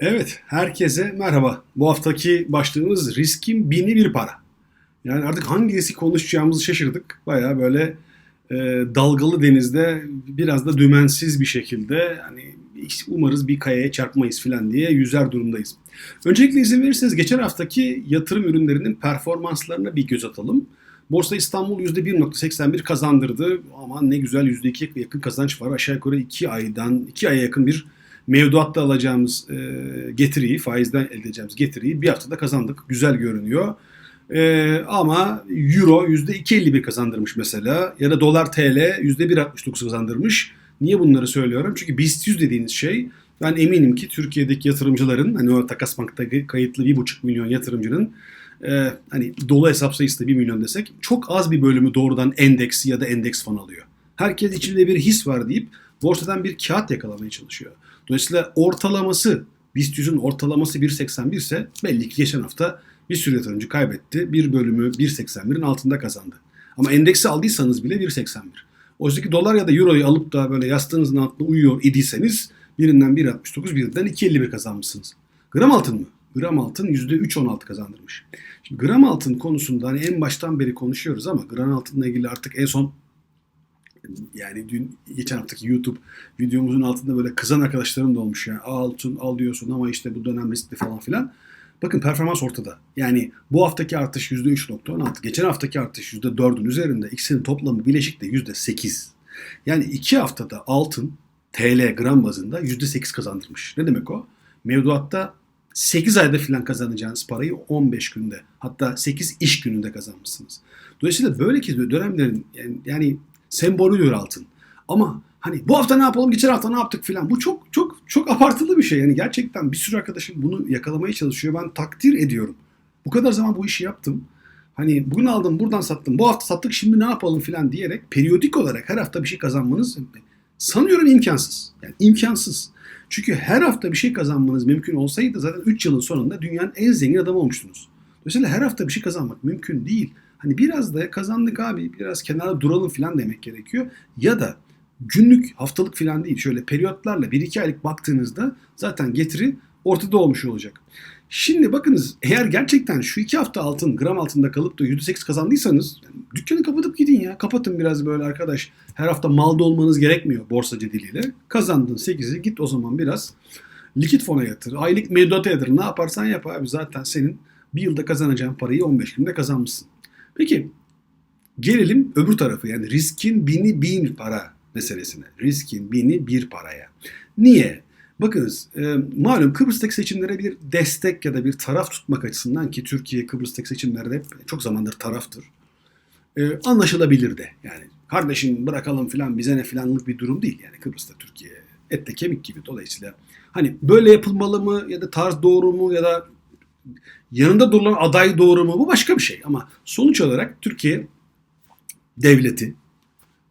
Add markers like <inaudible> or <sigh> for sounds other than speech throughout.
Evet, herkese merhaba. Bu haftaki başlığımız riskin bini bir para. Yani artık hangisi konuşacağımızı şaşırdık. Baya böyle e, dalgalı denizde biraz da dümensiz bir şekilde hani umarız bir kayaya çarpmayız falan diye yüzer durumdayız. Öncelikle izin verirseniz geçen haftaki yatırım ürünlerinin performanslarına bir göz atalım. Borsa İstanbul %1.81 kazandırdı. Aman ne güzel %2'ye yakın kazanç var. Aşağı yukarı 2 aydan 2 aya yakın bir mevduatta alacağımız e, getiriyi, faizden elde edeceğimiz getiriyi bir haftada kazandık. Güzel görünüyor. E, ama Euro %2.51 kazandırmış mesela. Ya da dolar TL %1.69 kazandırmış. Niye bunları söylüyorum? Çünkü BIST 100 dediğiniz şey ben eminim ki Türkiye'deki yatırımcıların hani o Takas Bank'ta kayıtlı 1,5 milyon yatırımcının e, hani dolu hesap sayısı da 1 milyon desek çok az bir bölümü doğrudan endeks ya da endeks fon alıyor. Herkes içinde bir his var deyip borsadan bir kağıt yakalamaya çalışıyor. Dolayısıyla ortalaması BIST 100'ün ortalaması 1.81 ise belli ki geçen hafta bir sürü yatırımcı kaybetti. Bir bölümü 1.81'in altında kazandı. Ama endeksi aldıysanız bile 1.81. Oysa dolar ya da euroyu alıp da böyle yastığınızın altında uyuyor idiyseniz birinden 1.69 birinden 2.51 kazanmışsınız. Gram altın mı? Gram altın %3.16 kazandırmış. Şimdi gram altın konusunda hani en baştan beri konuşuyoruz ama gram altınla ilgili artık en son yani dün geçen haftaki YouTube videomuzun altında böyle kızan arkadaşlarım da olmuş yani altın al diyorsun ama işte bu dönem riskli falan filan. Bakın performans ortada. Yani bu haftaki artış %3.16. Geçen haftaki artış %4'ün üzerinde. İkisinin toplamı bileşik de %8. Yani iki haftada altın TL gram bazında %8 kazandırmış. Ne demek o? Mevduatta 8 ayda filan kazanacağınız parayı 15 günde hatta 8 iş gününde kazanmışsınız. Dolayısıyla böyleki dönemlerin yani, yani sembolüdür altın. Ama hani bu hafta ne yapalım, geçen hafta ne yaptık filan. Bu çok çok çok abartılı bir şey. Yani gerçekten bir sürü arkadaşım bunu yakalamaya çalışıyor. Ben takdir ediyorum. Bu kadar zaman bu işi yaptım. Hani bugün aldım, buradan sattım, bu hafta sattık, şimdi ne yapalım filan diyerek periyodik olarak her hafta bir şey kazanmanız sanıyorum imkansız. Yani imkansız. Çünkü her hafta bir şey kazanmanız mümkün olsaydı zaten 3 yılın sonunda dünyanın en zengin adamı olmuştunuz. Dolayısıyla her hafta bir şey kazanmak mümkün değil. Hani biraz da kazandık abi biraz kenara duralım falan demek gerekiyor. Ya da günlük haftalık falan değil şöyle periyotlarla 1-2 aylık baktığınızda zaten getiri ortada olmuş olacak. Şimdi bakınız eğer gerçekten şu iki hafta altın gram altında kalıp da %8 kazandıysanız yani dükkanı kapatıp gidin ya. Kapatın biraz böyle arkadaş. Her hafta malda olmanız gerekmiyor borsacı diliyle. Kazandın 8'i git o zaman biraz likit fona yatır. Aylık mevduata yatır. Ne yaparsan yap abi zaten senin bir yılda kazanacağın parayı 15 günde kazanmışsın. Peki gelelim öbür tarafı yani riskin bini bin para meselesine. Riskin bini bir paraya. Niye? Bakınız e, malum Kıbrıs'taki seçimlere bir destek ya da bir taraf tutmak açısından ki Türkiye Kıbrıs'taki seçimlerde çok zamandır taraftır. E, anlaşılabilir de yani kardeşim bırakalım filan bize ne filanlık bir durum değil yani Kıbrıs'ta Türkiye ette kemik gibi dolayısıyla hani böyle yapılmalı mı ya da tarz doğru mu ya da yanında durulan aday doğru mu bu başka bir şey ama sonuç olarak Türkiye devleti,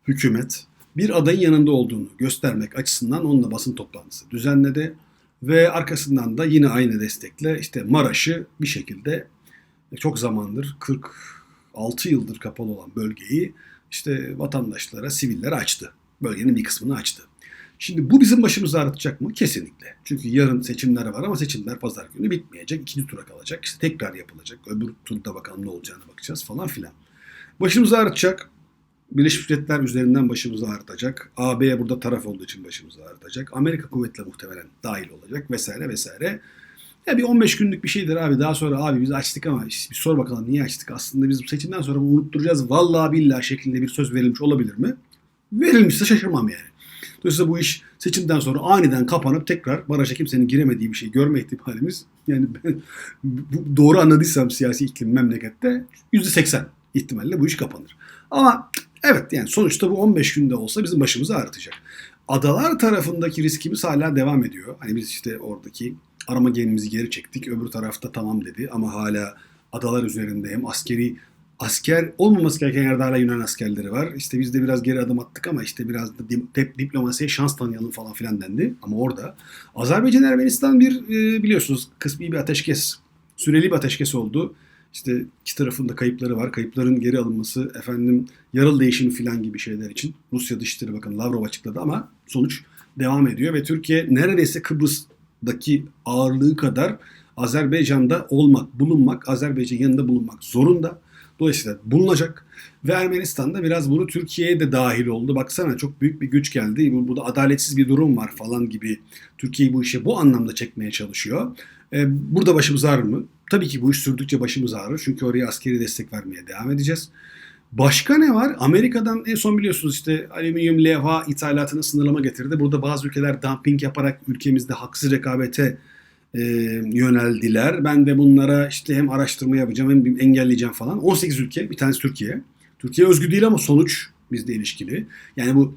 hükümet bir adayın yanında olduğunu göstermek açısından onunla basın toplantısı düzenledi ve arkasından da yine aynı destekle işte Maraş'ı bir şekilde çok zamandır 46 yıldır kapalı olan bölgeyi işte vatandaşlara, sivillere açtı. Bölgenin bir kısmını açtı. Şimdi bu bizim başımızı ağrıtacak mı? Kesinlikle. Çünkü yarın seçimler var ama seçimler pazar günü bitmeyecek. İkinci tura kalacak. İşte tekrar yapılacak. Öbür turda bakalım ne olacağını bakacağız falan filan. Başımızı ağrıtacak. Birleşmiş Milletler üzerinden başımızı ağrıtacak. AB'ye burada taraf olduğu için başımızı ağrıtacak. Amerika kuvvetle muhtemelen dahil olacak vesaire vesaire. Ya bir 15 günlük bir şeydir abi. Daha sonra abi biz açtık ama bir sor bakalım niye açtık? Aslında biz bu seçimden sonra bunu unutturacağız. Vallahi billahi şeklinde bir söz verilmiş olabilir mi? Verilmişse şaşırmam yani. Dolayısıyla bu iş seçimden sonra aniden kapanıp tekrar baraja kimsenin giremediği bir şey görme ihtimalimiz yani <laughs> ben doğru anladıysam siyasi iklim memlekette %80 ihtimalle bu iş kapanır. Ama evet yani sonuçta bu 15 günde olsa bizim başımızı ağrıtacak. Adalar tarafındaki riskimiz hala devam ediyor. Hani biz işte oradaki arama gemimizi geri çektik. Öbür tarafta tamam dedi ama hala adalar üzerinde hem askeri asker olmaması gereken yerde hala Yunan askerleri var. İşte biz de biraz geri adım attık ama işte biraz da hep diplomasiye şans tanıyalım falan filan dendi. Ama orada Azerbaycan Ermenistan bir e, biliyorsunuz kısmi bir ateşkes, süreli bir ateşkes oldu. İşte iki tarafında kayıpları var. Kayıpların geri alınması, efendim yaralı değişimi filan gibi şeyler için Rusya Dışişleri Bakanı Lavrov açıkladı ama sonuç devam ediyor ve Türkiye neredeyse Kıbrıs Avrupa'daki ağırlığı kadar Azerbaycan'da olmak, bulunmak, Azerbaycan yanında bulunmak zorunda. Dolayısıyla bulunacak. Ve Ermenistan'da biraz bunu Türkiye'ye de dahil oldu. Baksana çok büyük bir güç geldi. Burada adaletsiz bir durum var falan gibi. Türkiye'yi bu işe bu anlamda çekmeye çalışıyor. Ee, burada başımız ağrır mı? Tabii ki bu iş sürdükçe başımız ağrır. Çünkü oraya askeri destek vermeye devam edeceğiz. Başka ne var? Amerika'dan en son biliyorsunuz işte alüminyum levha ithalatına sınırlama getirdi. Burada bazı ülkeler dumping yaparak ülkemizde haksız rekabete e, yöneldiler. Ben de bunlara işte hem araştırma yapacağım hem engelleyeceğim falan. 18 ülke, bir tanesi Türkiye. Türkiye özgü değil ama sonuç bizde ilişkili. Yani bu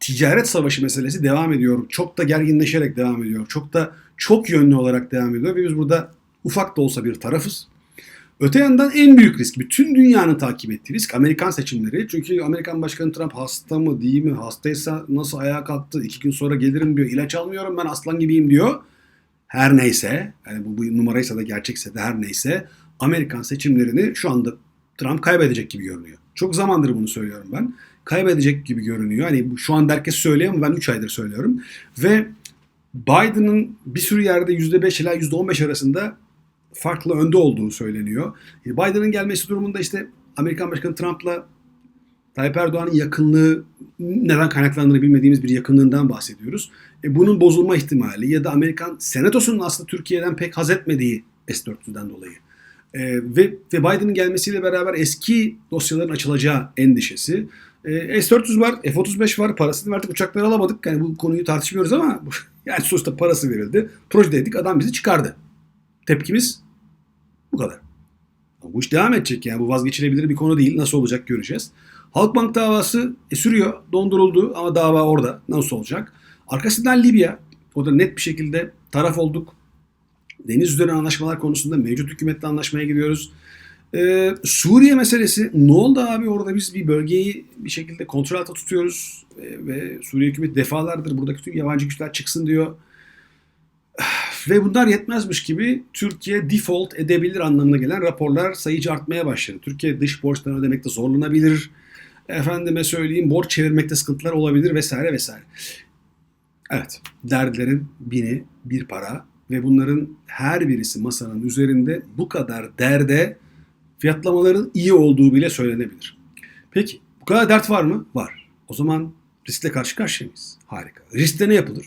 ticaret savaşı meselesi devam ediyor. Çok da gerginleşerek devam ediyor. Çok da çok yönlü olarak devam ediyor ve biz burada ufak da olsa bir tarafız. Öte yandan en büyük risk, bütün dünyanın takip ettiği risk Amerikan seçimleri. Çünkü Amerikan Başkanı Trump hasta mı değil mi, hastaysa nasıl ayağa kalktı, iki gün sonra gelirim diyor, ilaç almıyorum ben aslan gibiyim diyor. Her neyse, yani bu, bu numaraysa da gerçekse de her neyse Amerikan seçimlerini şu anda Trump kaybedecek gibi görünüyor. Çok zamandır bunu söylüyorum ben. Kaybedecek gibi görünüyor. Hani şu anda herkes söylüyor ama ben 3 aydır söylüyorum. Ve Biden'ın bir sürü yerde %5 ila %15 arasında farklı önde olduğu söyleniyor. E, Biden'ın gelmesi durumunda işte Amerikan Başkanı Trump'la Tayyip Erdoğan'ın yakınlığı neden kaynaklandığını bilmediğimiz bir yakınlığından bahsediyoruz. E bunun bozulma ihtimali ya da Amerikan Senatosu'nun aslında Türkiye'den pek haz etmediği S-400'den dolayı. E, ve, ve Biden'ın gelmesiyle beraber eski dosyaların açılacağı endişesi. E, S-400 var, F-35 var, parasını verdik, uçakları alamadık. Yani bu konuyu tartışmıyoruz ama <laughs> yani sonuçta parası verildi. Projedeydik, adam bizi çıkardı. Tepkimiz bu kadar. Bu iş devam edecek yani bu vazgeçilebilir bir konu değil. Nasıl olacak göreceğiz. Halkbank davası e, sürüyor, donduruldu ama dava orada. Nasıl olacak? Arkasından Libya. O da net bir şekilde taraf olduk. Deniz üzerine anlaşmalar konusunda mevcut hükümetle anlaşmaya gidiyoruz. Ee, Suriye meselesi ne oldu abi orada biz bir bölgeyi bir şekilde kontrol altında tutuyoruz ee, ve Suriye hükümeti defalardır buradaki tüm yabancı güçler çıksın diyor. Ve bunlar yetmezmiş gibi Türkiye default edebilir anlamına gelen raporlar sayıcı artmaya başladı. Türkiye dış borçlarını ödemekte zorlanabilir. Efendime söyleyeyim borç çevirmekte sıkıntılar olabilir vesaire vesaire. Evet dertlerin bini bir para ve bunların her birisi masanın üzerinde bu kadar derde fiyatlamaların iyi olduğu bile söylenebilir. Peki bu kadar dert var mı? Var. O zaman riskle karşı karşıya mıyız? Harika. Riskte ne yapılır?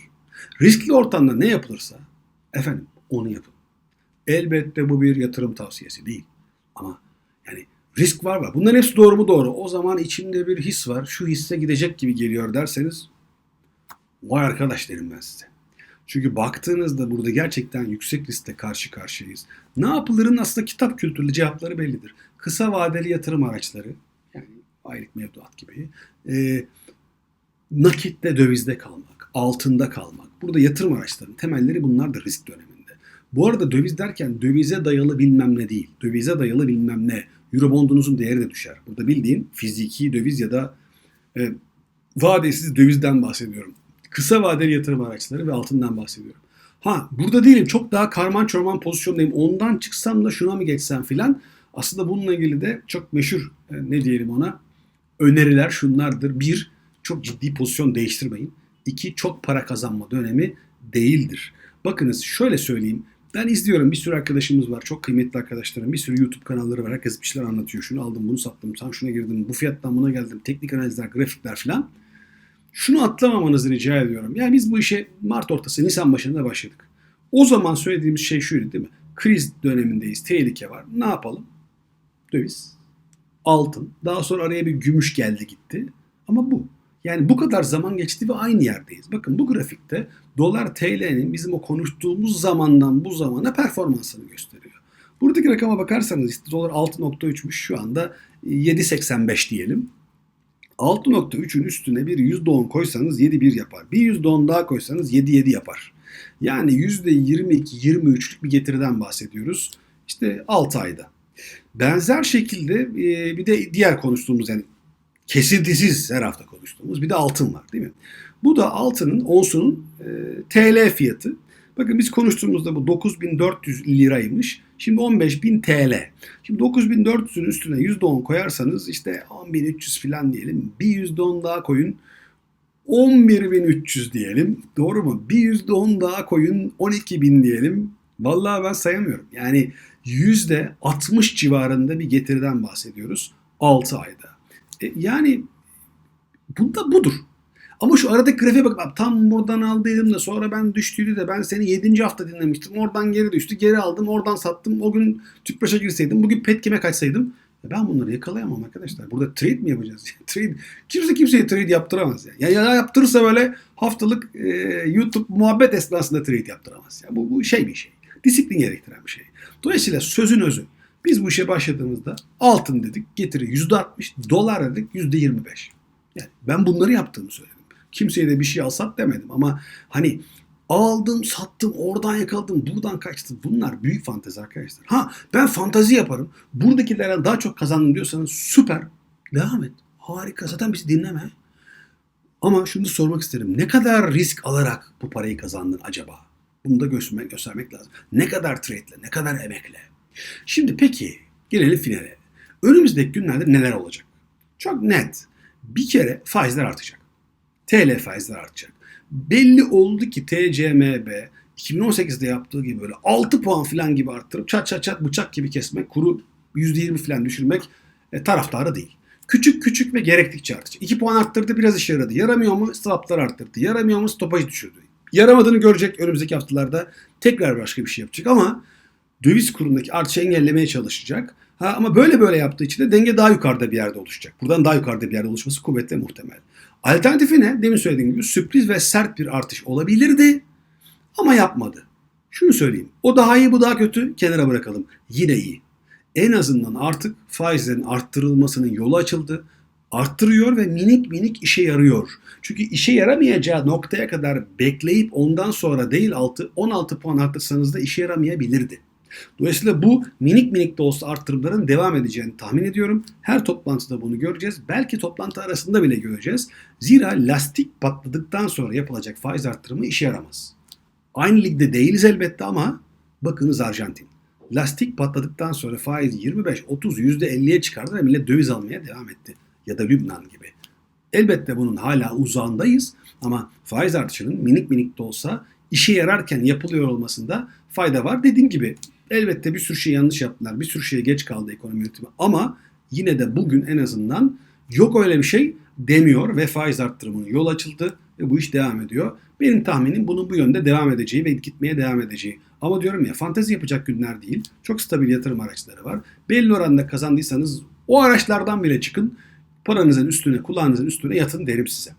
Riskli ortamda ne yapılırsa efendim onu yapın. Elbette bu bir yatırım tavsiyesi değil. Ama risk var var. Bunların hepsi doğru mu doğru. O zaman içimde bir his var. Şu hisse gidecek gibi geliyor derseniz vay arkadaş derim ben size. Çünkü baktığınızda burada gerçekten yüksek riskle karşı karşıyayız. Ne yapılırın aslında kitap kültürlü cevapları bellidir. Kısa vadeli yatırım araçları yani aylık mevduat gibi e, nakitte dövizde kalmak, altında kalmak. Burada yatırım araçlarının temelleri bunlar da risk döneminde. Bu arada döviz derken dövize dayalı bilmem ne değil. Dövize dayalı bilmem ne. Eurobondunuzun değeri de düşer. Burada bildiğin fiziki döviz ya da e, vadesiz dövizden bahsediyorum. Kısa vadeli yatırım araçları ve altından bahsediyorum. Ha burada değilim çok daha karman çorman pozisyondayım. Ondan çıksam da şuna mı geçsem filan. Aslında bununla ilgili de çok meşhur e, ne diyelim ona öneriler şunlardır. Bir, çok ciddi pozisyon değiştirmeyin. İki, çok para kazanma dönemi değildir. Bakınız şöyle söyleyeyim. Ben izliyorum bir sürü arkadaşımız var. Çok kıymetli arkadaşlarım. Bir sürü YouTube kanalları var. Herkes bir şeyler anlatıyor. Şunu aldım, bunu sattım, tam şuna girdim, bu fiyattan buna geldim. Teknik analizler, grafikler falan. Şunu atlamamanızı rica ediyorum. Yani biz bu işe Mart ortası, Nisan başında başladık. O zaman söylediğimiz şey şuydu değil mi? Kriz dönemindeyiz, tehlike var. Ne yapalım? Döviz, altın. Daha sonra araya bir gümüş geldi gitti. Ama bu. Yani bu kadar zaman geçti ve aynı yerdeyiz. Bakın bu grafikte dolar TL'nin bizim o konuştuğumuz zamandan bu zamana performansını gösteriyor. Buradaki rakama bakarsanız işte dolar 6.3'müş şu anda 7.85 diyelim. 6.3'ün üstüne bir %10 koysanız 7.1 yapar. Bir %10 daha koysanız 7.7 yapar. Yani %22-23'lük bir getiriden bahsediyoruz. İşte 6 ayda. Benzer şekilde bir de diğer konuştuğumuz yani kesintisiz her hafta konuştuğumuz bir de altın var değil mi? Bu da altının onsunun e, TL fiyatı. Bakın biz konuştuğumuzda bu 9400 liraymış. Şimdi 15000 TL. Şimdi 9400'ün üstüne %10 koyarsanız işte 10300 falan diyelim. Bir %10 daha koyun. 11.300 diyelim. Doğru mu? Bir %10 daha koyun 12.000 diyelim. Vallahi ben sayamıyorum. Yani %60 civarında bir getiriden bahsediyoruz 6 ayda. E, yani bunda budur. Ama şu aradaki grafiğe bak tam buradan aldıydım da sonra ben düştüydü de ben seni 7. hafta dinlemiştim. Oradan geri düştü. Geri aldım. Oradan sattım. O gün Tüpraş'a girseydim. Bugün Petkim'e kaçsaydım. Ya ben bunları yakalayamam arkadaşlar. Burada trade mi yapacağız? <laughs> trade. Kimse kimseye trade yaptıramaz. Ya, ya, ya yaptırırsa böyle haftalık e, YouTube muhabbet esnasında trade yaptıramaz. Ya bu, bu şey bir şey. Disiplin gerektiren bir şey. Dolayısıyla sözün özü. Biz bu işe başladığımızda altın dedik getiri %60, dolar dedik %25. Yani ben bunları yaptığımı söyledim. Kimseye de bir şey al sat demedim ama hani aldım sattım oradan yakaladım buradan kaçtım. Bunlar büyük fantezi arkadaşlar. Ha ben fantazi yaparım. Buradakilerden daha çok kazandım diyorsanız süper. Devam et. Harika. Zaten bizi dinleme. Ama şunu sormak isterim. Ne kadar risk alarak bu parayı kazandın acaba? Bunu da göstermek, göstermek lazım. Ne kadar trade'le, ne kadar emekle. Şimdi peki gelelim finale. Önümüzdeki günlerde neler olacak? Çok net. Bir kere faizler artacak. TL faizler artacak. Belli oldu ki TCMB 2018'de yaptığı gibi böyle 6 puan falan gibi arttırıp çat çat çat bıçak gibi kesmek, kuru %20 falan düşürmek e, taraftarı değil. Küçük küçük ve gerektikçe artacak. 2 puan arttırdı biraz işe yaradı. Yaramıyor mu? Swaplar arttırdı. Yaramıyor mu? Stopaj düşürdü. Yaramadığını görecek önümüzdeki haftalarda tekrar başka bir şey yapacak ama döviz kurundaki artışı engellemeye çalışacak. Ha, ama böyle böyle yaptığı için de denge daha yukarıda bir yerde oluşacak. Buradan daha yukarıda bir yerde oluşması kuvvetle muhtemel. Alternatifi ne? Demin söylediğim gibi sürpriz ve sert bir artış olabilirdi ama yapmadı. Şunu söyleyeyim. O daha iyi bu daha kötü kenara bırakalım. Yine iyi. En azından artık faizlerin arttırılmasının yolu açıldı. Arttırıyor ve minik minik işe yarıyor. Çünkü işe yaramayacağı noktaya kadar bekleyip ondan sonra değil 6, 16 puan arttırsanız da işe yaramayabilirdi. Dolayısıyla bu minik minik de olsa arttırımların devam edeceğini tahmin ediyorum. Her toplantıda bunu göreceğiz. Belki toplantı arasında bile göreceğiz. Zira lastik patladıktan sonra yapılacak faiz arttırımı işe yaramaz. Aynı ligde değiliz elbette ama bakınız Arjantin. Lastik patladıktan sonra faiz 25, 30, %50'ye çıkardı ve millet döviz almaya devam etti. Ya da Lübnan gibi. Elbette bunun hala uzağındayız ama faiz artışının minik minik de olsa işe yararken yapılıyor olmasında fayda var. Dediğim gibi elbette bir sürü şey yanlış yaptılar. Bir sürü şeye geç kaldı ekonomi yönetimi. Ama yine de bugün en azından yok öyle bir şey demiyor ve faiz arttırımının yol açıldı ve bu iş devam ediyor. Benim tahminim bunun bu yönde devam edeceği ve gitmeye devam edeceği. Ama diyorum ya fantezi yapacak günler değil. Çok stabil yatırım araçları var. Belli oranda kazandıysanız o araçlardan bile çıkın. Paranızın üstüne, kulağınızın üstüne yatın derim size.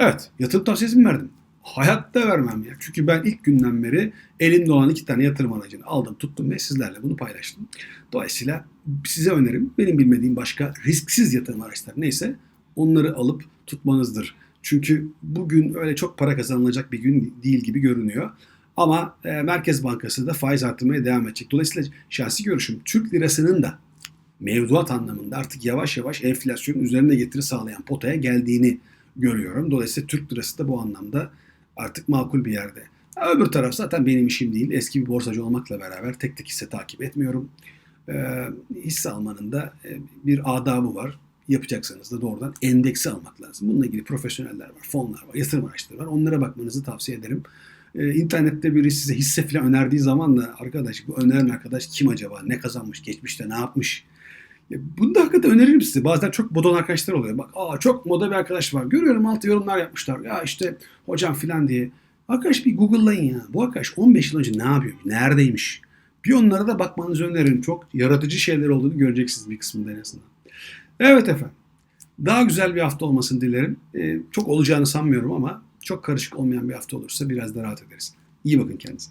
Evet, yatırım tavsiyesi mi verdim? Hayatta vermem ya. Çünkü ben ilk günden beri elimde olan iki tane yatırım aracını aldım, tuttum ve sizlerle bunu paylaştım. Dolayısıyla size önerim benim bilmediğim başka risksiz yatırım araçları neyse onları alıp tutmanızdır. Çünkü bugün öyle çok para kazanılacak bir gün değil gibi görünüyor. Ama e, Merkez Bankası da faiz arttırmaya devam edecek. Dolayısıyla şahsi görüşüm Türk lirasının da mevduat anlamında artık yavaş yavaş enflasyonun üzerine getiri sağlayan potaya geldiğini görüyorum. Dolayısıyla Türk lirası da bu anlamda artık makul bir yerde. Öbür taraf zaten benim işim değil. Eski bir borsacı olmakla beraber tek tek hisse takip etmiyorum. Ee, hisse almanın da e, bir adabı var. Yapacaksanız da doğrudan endeksi almak lazım. Bununla ilgili profesyoneller var, fonlar var, yatırım araçları var. Onlara bakmanızı tavsiye ederim. Ee, internette biri size hisse falan önerdiği zaman da arkadaş bu öneren arkadaş kim acaba? Ne kazanmış? Geçmişte ne yapmış? Ya bunu da hakikaten öneririm size. Bazen çok modon arkadaşlar oluyor. Bak aa çok moda bir arkadaş var. Görüyorum altı yorumlar yapmışlar. Ya işte hocam filan diye. Arkadaş bir Google'layın ya. Bu arkadaş 15 yıl önce ne yapıyor? Neredeymiş? Bir onlara da bakmanızı öneririm. Çok yaratıcı şeyler olduğunu göreceksiniz bir kısmında en azından. Evet efendim. Daha güzel bir hafta olmasını dilerim. Ee, çok olacağını sanmıyorum ama çok karışık olmayan bir hafta olursa biraz da rahat ederiz. İyi bakın kendinize.